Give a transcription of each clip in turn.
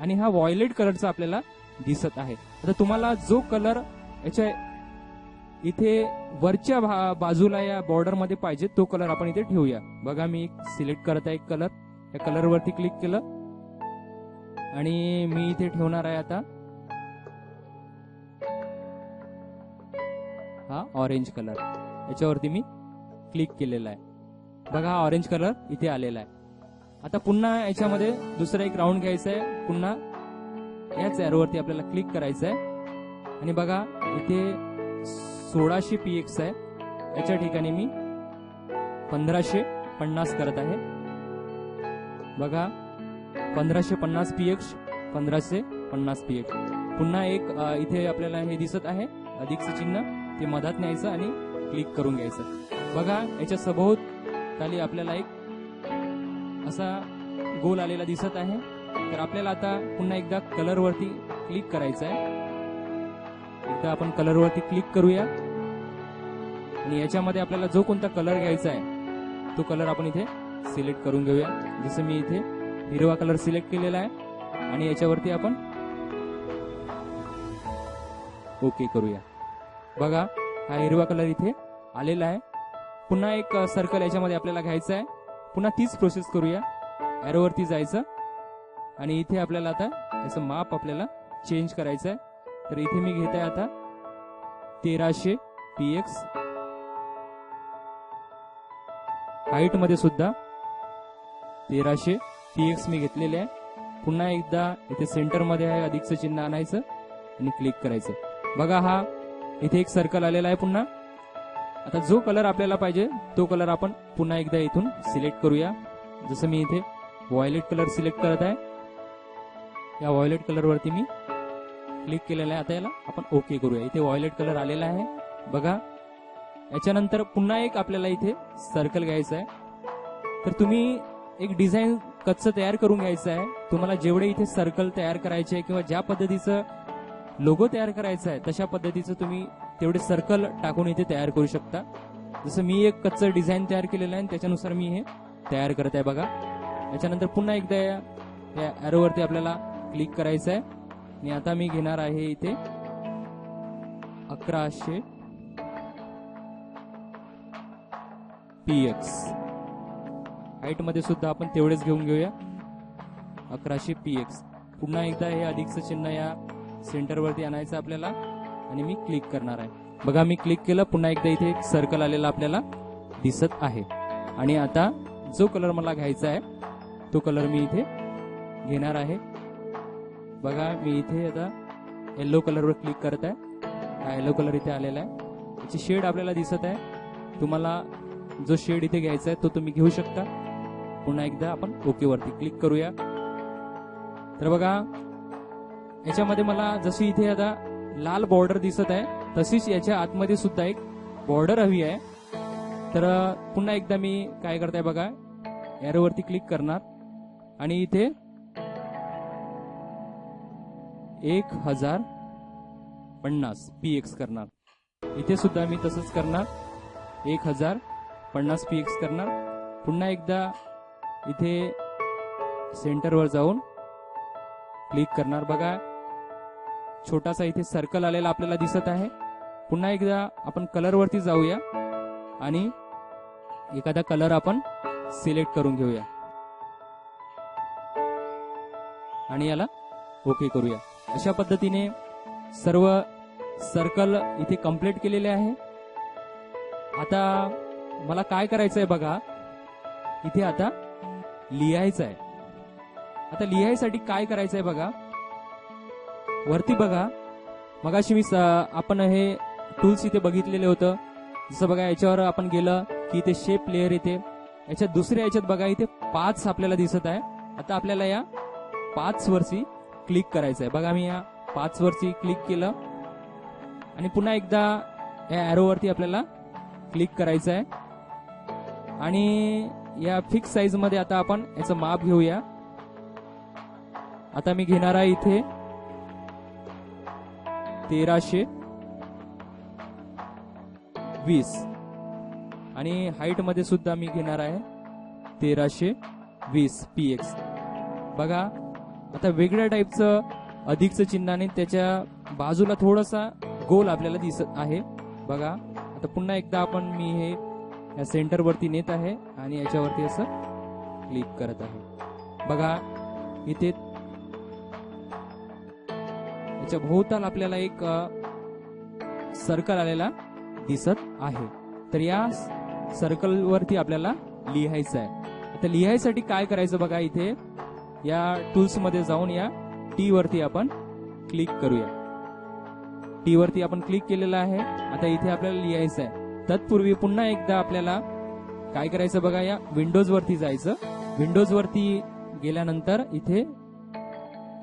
आणि हा व्हायलेट कलरचा आपल्याला दिसत आहे. आता तुम्हाला जो कलर याच्या इथे वरच्या भा- बाजूला या बॉर्डरमध्ये पाहिजे तो कलर आपण इथे ठेवूया. बघा मी सिलेक्ट करत आहे एक कलर या कलर वरती क्लिक केलं. आणि मी इथे ठेवणार आहे आता हा ऑरेंज कलर याच्यावरती मी क्लिक केलेला आहे. बघा हा ऑरेंज कलर इथे आलेला आहे. आता पुन्हा याच्यामध्ये दुसरा एक राऊंड घ्यायचा आहे पुन्हा याच एरोवरती आपल्याला क्लिक करायचं आहे आणि बघा इथे सोळाशे पी एक्स आहे. याच्या ठिकाणी मी पंधराशे पन्नास करत आहे. बघा पंधराशे पन्नास पी एक्स पंधराशे पन्नास पी एक्स पुन्हा एक इथे आपल्याला हे दिसत आहे. अधिकचं चिन्ह ते मधात न्यायचं आणि क्लिक करून घ्यायचं. बघा याच्या सभोवताली आपल्याला एक असा गोल आलेला दिसत आहे. तर आपल्याला आता पुन्हा एकदा कलर वरती क्लिक करायचं आहे. एकदा आपण कलर वरती क्लिक करूया. आणि याच्यामध्ये आपल्याला जो कोणता कलर घ्यायचा आहे तो कलर आपण इथे सिलेक्ट करून घेऊया. जसं मी इथे हिरवा कलर सिलेक्ट केलेला आहे. आणि याच्यावरती आपण ओके करूया. बघा हा हिरवा कलर इथे आलेला आहे. पुन्हा एक सर्कल याच्यामध्ये आपल्याला घ्यायचा आहे. पुन्हा तीच प्रोसेस करूया. ॲरोवरती जायचं. आणि इथे आपल्याला आता याचं माप आपल्याला चेंज करायचं आहे तर इथे मी घेत आहे आता तेराशे पी एक्स हाईटमध्ये सुद्धा तेराशे पी एक्स मी घेतलेले आहे. पुन्हा एकदा इथे सेंटरमध्ये आहे अधिकचं चिन्ह आणायचं आणि क्लिक करायचं. बघा हा इथे एक सर्कल आलेला आहे पुन्हा. आता जो कलर आपल्याला पाहिजे तो कलर आपण पुन्हा एकदा इथून सिलेक्ट करूया. जसं मी इथे व्हायलेट कलर सिलेक्ट करत आहे या व्हायलेट कलरवरती मी क्लिक केलेलं आहे. आता याला आपण ओके करूया. इथे व्हायलेट कलर आलेला आहे. बघा याच्यानंतर पुन्हा एक आपल्याला इथे सर्कल घ्यायचं आहे. तर तुम्ही एक डिझाईन कच्चं तयार करून घ्यायचं आहे. तुम्हाला जेवढे इथे सर्कल तयार करायचे आहे किंवा ज्या पद्धतीचं लोगो तयार करायचा आहे तशा पद्धतीचं तुम्ही तेवढे सर्कल टाकून इथे तयार करू शकता. जसं मी एक कच्चं डिझाईन तयार केलेलं आहे आणि त्याच्यानुसार मी हे तयार करत आहे बघा. याच्यानंतर पुन्हा एकदा या या ॲरोवरती आपल्याला क्लिक करायचं आहे. आणि आता मी घेणार आहे इथे अकराशे पी एक्स हाईटमध्ये सुद्धा आपण तेवढेच घेऊन घेऊया. अकराशे पी एक्स पुन्हा एकदा हे अधिकचं चिन्ह या सेंटरवरती आणायचं आपल्याला. आणि मी क्लिक करणार आहे. बघा मी क्लिक केलं पुन्हा एकदा इथे एक सर्कल आलेला आपल्याला दिसत आहे. आणि आता जो कलर मला घ्यायचा आहे तो कलर मी इथे घेणार आहे. बघा मी इथे आता येल्लो कलरवर क्लिक करत आहे. हा येल्लो कलर इथे आलेला आहे. याची शेड आपल्याला दिसत आहे. तुम्हाला जो शेड इथे घ्यायचा आहे तो तुम्ही घेऊ शकता. पुन्हा एकदा आपण ओकेवरती क्लिक करूया. तर बघा याच्यामध्ये मला जशी इथे आता लाल बॉर्डर दिसत आहे. तशीच याच्या आतमध्ये सुद्धा एक बॉर्डर हवी आहे. तर पुन्हा एकदा मी काय करताय बघा. एरोवरती क्लिक करणार. आणि इथे एक हजार पन्नास पी एक्स करणार. इथे सुद्धा मी तसंच करणार. एक हजार पन्नास पी एक्स करणार. पुन्हा एकदा इथे सेंटरवर जाऊन क्लिक करणार बघा. छोटासा इथे सर्कल आलेला आपल्याला दिसत आहे. पुन्हा एकदा आपण कलरवरती जाऊया आणि एखादा कलर आपण सिलेक्ट करून घेऊया. आणि याला ओके करूया. अशा पद्धतीने सर्व सर्कल इथे कंप्लीट केलेले आहे. आता मला काय करायचंय बघा? इथे आता लिहायचं आहे आता लिहायसाठी काय करायचंय बघा? वरती बघा. मगाशी मी आपण हे टूल्स इथे बघितलेले होतं. जसं बघा याच्यावर आपण गेलं की इथे शेप लेअर येते याच्यात दुसऱ्या याच्यात बघा इथे पाच आपल्याला दिसत आहे. आता आपल्याला या पाच वरती क्लिक करायचं आहे. बघा मी या पाच वरती क्लिक केलं. आणि पुन्हा एकदा या ॲरोवरती आपल्याला क्लिक करायचं आहे. आणि या फिक्स साईजमध्ये आता आपण याचं माप घेऊया. आता मी घेणार आहे इथे तेराशे वीस. आणि हाईटमध्ये सुद्धा मी घेणार आहे तेराशे वीस पी एक्स बघा आता वेगळ्या टाईपचं अधिकचं चिन्ह आणि त्याच्या बाजूला थोडासा गोल आपल्याला दिसत आहे. बघा आता पुन्हा एकदा आपण मी हे या सेंटरवरती नेत आहे आणि याच्यावरती असं क्लिक करत आहे. बघा इथे याच्या भोवताल आपल्याला एक सर्कल आलेला दिसत आहे. तर या सर्कलवरती आपल्याला लिहायचं आहे आता लिहायसाठी काय करायचं बघा इथे? या टूल्समध्ये जाऊन या. टी वरती आपण क्लिक करूया. टी वरती आपण क्लिक केलेलं आहे. आता इथे आपल्याला लिहायचं आहे तत्पूर्वी पुन्हा एकदा आपल्याला काय करायचं बघा या? विंडोज वरती जायचं. विंडोज वरती गेल्यानंतर इथे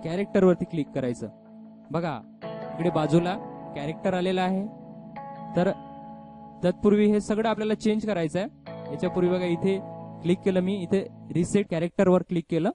कॅरेक्टर वरती क्लिक करायचं. बघा इकडे बाजूला कॅरेक्टर आलेला आहे. तर तत्पूर्वी हे सगळं आपल्याला चेंज करायचं आहे याच्यापूर्वी बघा इथे क्लिक केलं मी इथे रिसेट कॅरेक्टरवर क्लिक केलं.